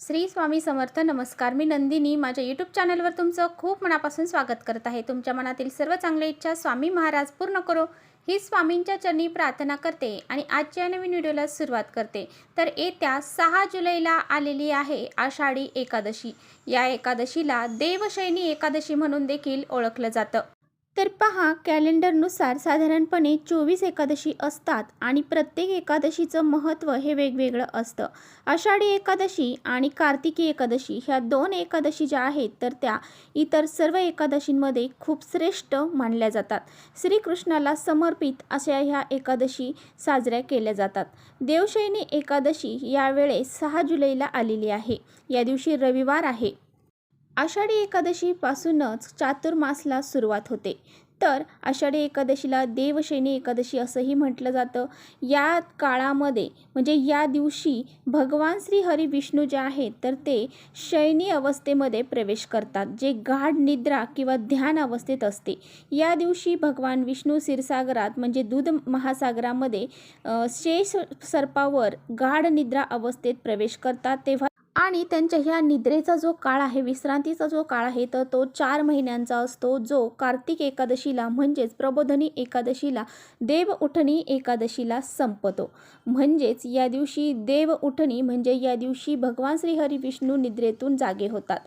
श्री स्वामी समर्थ नमस्कार. मी नंदिनी. माझ्या यूट्यूब चॅनलवर तुमचं खूप मनापासून स्वागत करत आहे. तुमच्या मनातील सर्व चांगल्या इच्छा स्वामी महाराज पूर्ण करो. ही स्वामींच्या चरणी प्रार्थना करते आणि आजच्या नवीन व्हिडिओला सुरुवात करते. तर येत्या सहा जुलैला आलेली आहे आषाढी एकादशी. या एकादशीला देवशैनी एकादशी म्हणून देखील ओळखलं जातं. तर पहा कॅलेंडरनुसार साधारणपणे चोवीस एकादशी असतात आणि प्रत्येक एकादशीचं महत्त्व हे वेगवेगळं असतं. आषाढी एकादशी आणि कार्तिकी एकादशी ह्या दोन एकादशी ज्या आहेत तर त्या इतर सर्व एकादशींमध्ये खूप श्रेष्ठ मानल्या जातात. श्रीकृष्णाला समर्पित अशा ह्या एकादशी साजऱ्या केल्या जातात. देवशैनी एकादशी यावेळेस सहा जुलैला आलेली आहे. या दिवशी रविवार आहे. आषाढी एकादशीपासूनच चातुर्मासला सुरुवात होते. तर आषाढी एकादशीला देवशैनी एकादशी असंही म्हटलं जातं. या काळामध्ये म्हणजे या दिवशी भगवान श्री हरी विष्णू जे आहेत तर ते शैनी अवस्थेमध्ये प्रवेश करतात जे गाढ निद्रा किंवा ध्यान अवस्थेत असते. या दिवशी भगवान विष्णू क्षीरसागरात म्हणजे दूध महासागरामध्ये शेष सर्पावर गाढ निद्रा अवस्थेत प्रवेश करतात. तेव्हा आणि त्यांच्या ह्या निद्रेचा जो काळ आहे विश्रांतीचा जो काळ आहे तर तो चार महिन्यांचा असतो. जो कार्तिक एकादशीला म्हणजेच प्रबोधनी एकादशीला देव उठणी एकादशीला संपतो. म्हणजेच या दिवशी देव उठणी म्हणजे या दिवशी भगवान श्री हरी विष्णू निद्रेतून जागे होतात.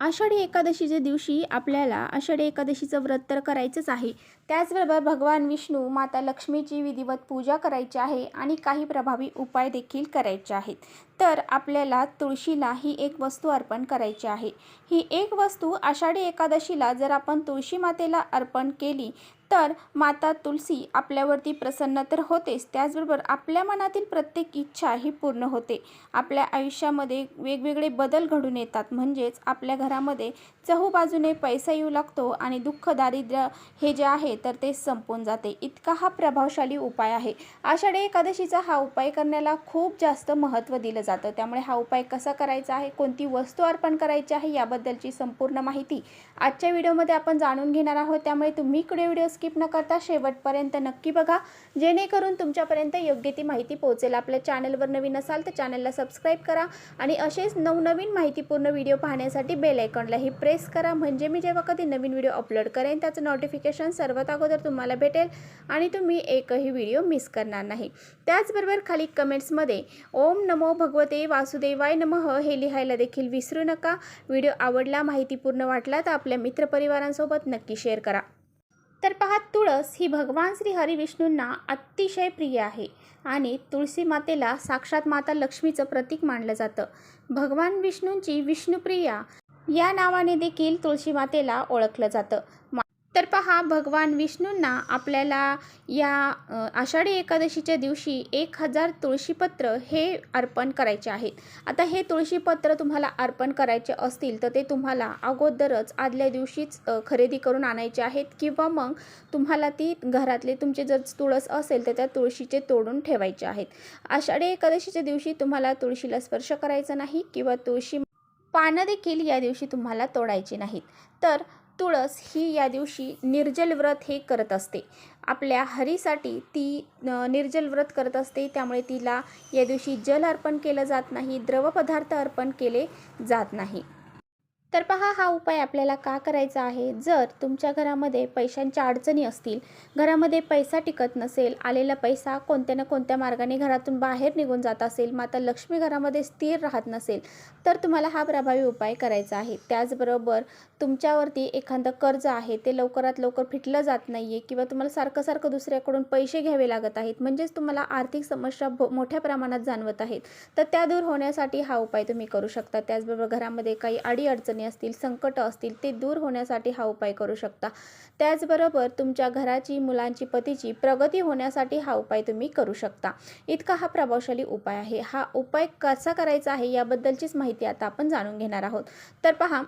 आषाढी एकादशीच्या दिवशी आपल्याला आषाढी एकादशीचं व्रत तर करायचंच आहे. त्याचबरोबर भगवान विष्णू माता लक्ष्मीची विधिवत पूजा करायची आहे आणि काही प्रभावी उपाय देखील करायचे आहेत. तर आपल्याला तुळशीला ही एक वस्तू अर्पण करायची आहे. ही एक वस्तू आषाढी एकादशीला जर आपण तुळशी मातेला अर्पण केली तर माता तुलसी आपल्यावरती प्रसन्न तर होतेच. त्याचबरोबर आपल्या मनातील प्रत्येक इच्छा ही पूर्ण होते. आपल्या आयुष्यामध्ये वेगवेगळे बदल घडून येतात. म्हणजेच आपल्या घरामध्ये चहूबाजूने पैसा येऊ लागतो आणि दुःख दारिद्र्य हे जे आहे तर ते संपून जाते. इतका हा प्रभावशाली उपाय आहे. आषाढी एकादशीचा हा उपाय करण्याला खूप जास्त महत्त्व दिलं जातं. त्यामुळे हा उपाय कसा करायचा आहे? कोणती वस्तू अर्पण करायची आहे? याबद्दलची संपूर्ण माहिती आजच्या व्हिडिओमध्ये आपण जाणून घेणार आहोत. त्यामुळे तुम्ही इकडे व्हिडिओ स्किप न करता शेवटपर्यंत नक्की बघा. जेणेकरून तुमच्यापर्यंत योग्य ती माहिती पोहोचेल. आपल्या चॅनलवर नवीन असाल तर चॅनलला सबस्क्राईब करा आणि असेच नवनवीन माहितीपूर्ण व्हिडिओ पाहण्यासाठी बेल आयकॉनलाही प्रेस करा. म्हणजे मी जेव्हा कधी नवीन व्हिडिओ अपलोड करेन त्याचं नोटिफिकेशन सर्वात अगोदर तुम्हाला भेटेल आणि तुम्ही एकही व्हिडिओ मिस करणार नाही. त्याचबरोबर खाली कमेंट्समध्ये ओम नमो भगवते वासुदेवाय नमः हे लिहायला देखील विसरू नका. व्हिडिओ आवडला माहितीपूर्ण वाटला तर आपल्या मित्रपरिवारांसोबत नक्की शेअर करा. तर पहा तुळस ही भगवान श्री हरिविष्णूंना अतिशय प्रिय आहे आणि तुळशी मातेला साक्षात माता लक्ष्मीचं प्रतीक मानलं जातं. भगवान विष्णूंची विष्णुप्रिया या नावाने देखील तुळशी मातेला ओळखलं जातं. मा- तर पहा भगवान विष्णूंना आपल्याला या आषाढी एकादशीच्या दिवशी एक हजार तुळशीपत्र हे अर्पण करायचे आहेत आता हे तुळशीपत्र तुम्हाला अर्पण करायचे असतील तर ते तुम्हाला अगोदरच आदल्या दिवशीच खरेदी करून आणायचे आहेत किंवा मग तुम्हाला ती घरातले तुमचे जर तुळस असेल तर त्या तुळशीचे तोडून ठेवायचे आहेत. आषाढी एकादशीच्या दिवशी तुम्हाला तुळशीला स्पर्श करायचा नाही किंवा तुळशी पानं देखील या दिवशी तुम्हाला तोडायची नाहीत. तर तुळस ही या दिवशी निर्जल व्रत हे करत असते. आपल्या हरीसाठी ती निर्जल व्रत करत असते. त्यामुळे तिला या दिवशी जल अर्पण केलं जात नाही द्रवपदार्थ अर्पण केले जात नाही. तर पहा हा उपाय आपल्याला का करायचा आहे? जर तुमच्या घरामध्ये पैशांच्या अडचणी असतील घरामध्ये पैसा टिकत नसेल आलेला पैसा कोणत्या ना कोणत्या मार्गाने घरातून बाहेर निघून जात असेल माता लक्ष्मी घरामध्ये स्थिर राहत नसेल तर तुम्हाला हा प्रभावी उपाय करायचा आहे. त्याचबरोबर तुमच्यावरती एखादं कर्ज आहे ते लवकरात लवकर फिटलं जात नाही आहे किंवा तुम्हाला सारखं सारखं दुसऱ्याकडून पैसे घ्यावे लागत आहेत म्हणजेच तुम्हाला आर्थिक समस्या भो मोठ्या प्रमाणात जाणवत आहेत तर त्या दूर होण्यासाठी हा उपाय तुम्ही करू शकता. त्याचबरोबर घरामध्ये काही अडीअडचणी असतील संकट असतील ते दूर होण्यासाठी हा उपाय करू शकता. त्याचबरोबर तुमच्या घराची मुलांची पतीची प्रगती होण्यासाठी हा उपाय तुम्ही करू शकता. इतका हा प्रभावशाली उपाय आहे. हा उपाय कसा करायचा आहे याबद्दलचीच माहिती आता आपण जाणून घेणार आहोत. तर पहा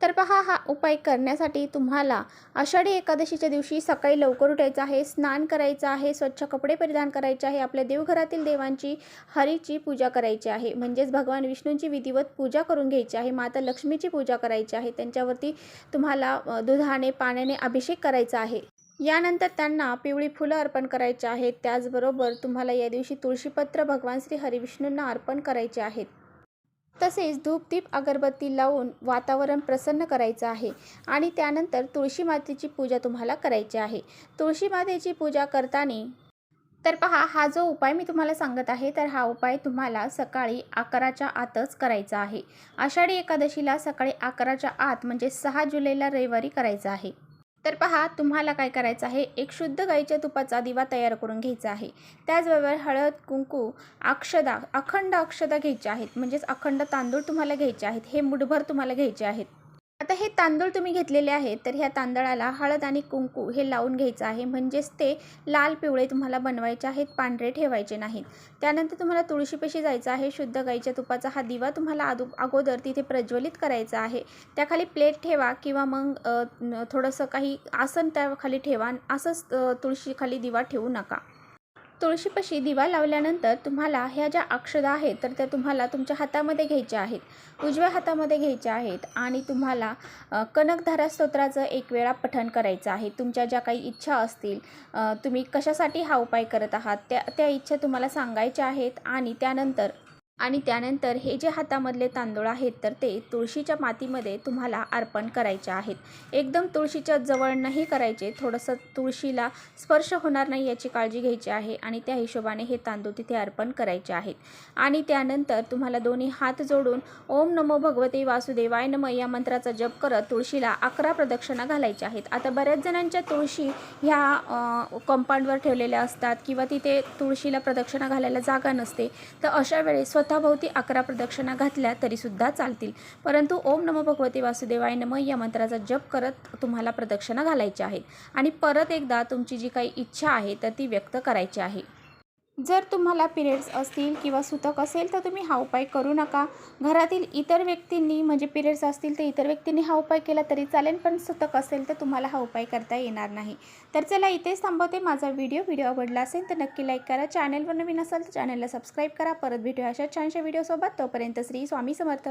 तर पहा हा उपाय करण्यासाठी तुम्हाला आषाढी एकादशीच्या दिवशी सकाळी लवकर उठायचं आहे स्नान करायचं आहे स्वच्छ कपडे परिधान करायचे आहे आपल्या देवघरातील देवांची हरीची पूजा करायची आहे. म्हणजेच भगवान विष्णूंची विधिवत पूजा करून घ्यायची आहे माता लक्ष्मीची पूजा करायची आहे त्यांच्यावरती तुम्हाला दुधाने पाण्याने अभिषेक करायचा आहे. यानंतर त्यांना पिवळी फुलं अर्पण करायची आहेत त्याचबरोबर तुम्हाला या दिवशी तुळशीपत्र भगवान श्री हरिविष्णूंना अर्पण करायचे आहेत. तसेच धूपदीप अगरबत्ती लावून वातावरण प्रसन्न करायचं आहे आणि त्यानंतर तुळशी मातेची पूजा तुम्हाला करायची आहे. तुळशी मातेची पूजा करताना तर पहा हा जो उपाय मी तुम्हाला सांगत आहे तर हा उपाय तुम्हाला सकाळी अकराच्या आतच करायचा आहे. आषाढी एकादशीला सकाळी अकराच्या आत म्हणजे सहा जुलैला रविवारी करायचा आहे. तर पहा तुम्हाला काय करायचं आहे? एक शुद्ध गाईच्या तुपाचा दिवा तयार करून घ्यायचा आहे. त्याचबरोबर हळद कुंकू अक्षदा अखंड अक्षदा घ्यायच्या आहेत. म्हणजेच अखंड तांदूळ तुम्हाला घ्यायचे आहेत. हे मुठभर तुम्हाला घ्यायचे आहेत. आता हे तांदूळ तुम्ही घेतलेले आहेत तर ह्या तांदळाला हळद आणि कुंकू हे लावून घ्यायचं आहे. म्हणजेच ते लाल पिवळे तुम्हाला बनवायचे आहेत पांढरे ठेवायचे नाहीत. त्यानंतर तुम्हाला तुळशीपाशी जायचं आहे शुद्ध गाईच्या तुपाचा हा दिवा तुम्हाला अदो अगोदर तिथे प्रज्वलित करायचा आहे. त्याखाली प्लेट ठेवा किंवा मग थोडंसं काही आसन त्याखाली ठेवा. असंच तुळशीखाली दिवा ठेवू नका. तुळशीपाशी दिवा लावल्यानंतर तुम्हाला ह्या ज्या अक्षदा आहेत तर त्या तुम्हाला तुमच्या हातामध्ये घ्यायच्या आहेत. उजव्या हातामध्ये घ्यायच्या आहेत आणि तुम्हाला कनकधारा स्तोत्राचं एक वेळा पठण करायचं आहे. तुमच्या ज्या काही इच्छा असतील तुम्ही कशासाठी हा उपाय करत आहात त्या त्या इच्छा तुम्हाला सांगायच्या आहेत आणि त्यानंतर आणि त्यानंतर हे जे हातामधले तांदूळ आहेत तर ते तुळशीच्या मातीमध्ये तुम्हाला अर्पण करायचे आहेत. एकदम तुळशीच्या जवळ नाही करायचे थोडंसं तुळशीला स्पर्श होणार नाही याची काळजी घ्यायची आहे आणि त्या हिशोबाने हे तांदूळ तिथे अर्पण करायचे आहेत. आणि त्यानंतर तुम्हाला दोन्ही हात जोडून ओम नमो भगवते वासुदेवाय नम या मंत्राचा जप करत तुळशीला अकरा प्रदक्षिणा घालायच्या आहेत. आता बऱ्याच जणांच्या तुळशी ह्या कंपाऊंडवर ठेवलेल्या असतात किंवा तिथे तुळशीला प्रदक्षिणा घालायला जागा नसते तर अशा वेळेस स्वतःभोवती अकरा प्रदक्षिणा घातल्या तरीसुद्धा चालतील. परंतु ओम नमो भगवते वासुदेवाय नम या मंत्राचा जप करत तुम्हाला प्रदक्षिणा घालायच्या आहेत. आणि परत एकदा तुमची जी काही इच्छा आहे तर ती व्यक्त करायची आहे. जर तुम्हाला पिरियड्स असतील किंवा सुतक असेल तर तुम्ही हा उपाय करू नका. घरातील इतर व्यक्तींनी म्हणजे पिरियड्स असतील तर इतर व्यक्तींनी हा उपाय केला तरी चालेल पण सुतक असेल तर तुम्हाला हा उपाय करता येणार नाही. तर चला इथेच थांबवते माझा व्हिडिओ. व्हिडिओ आवडला असेल तर नक्की लाईक करा. चॅनलवर नवीन असाल तर चॅनलला सबस्क्राईब करा. परत भेटूया अशा छानशा व्हिडिओसोबत. तोपर्यंत श्री स्वामी समर्थ.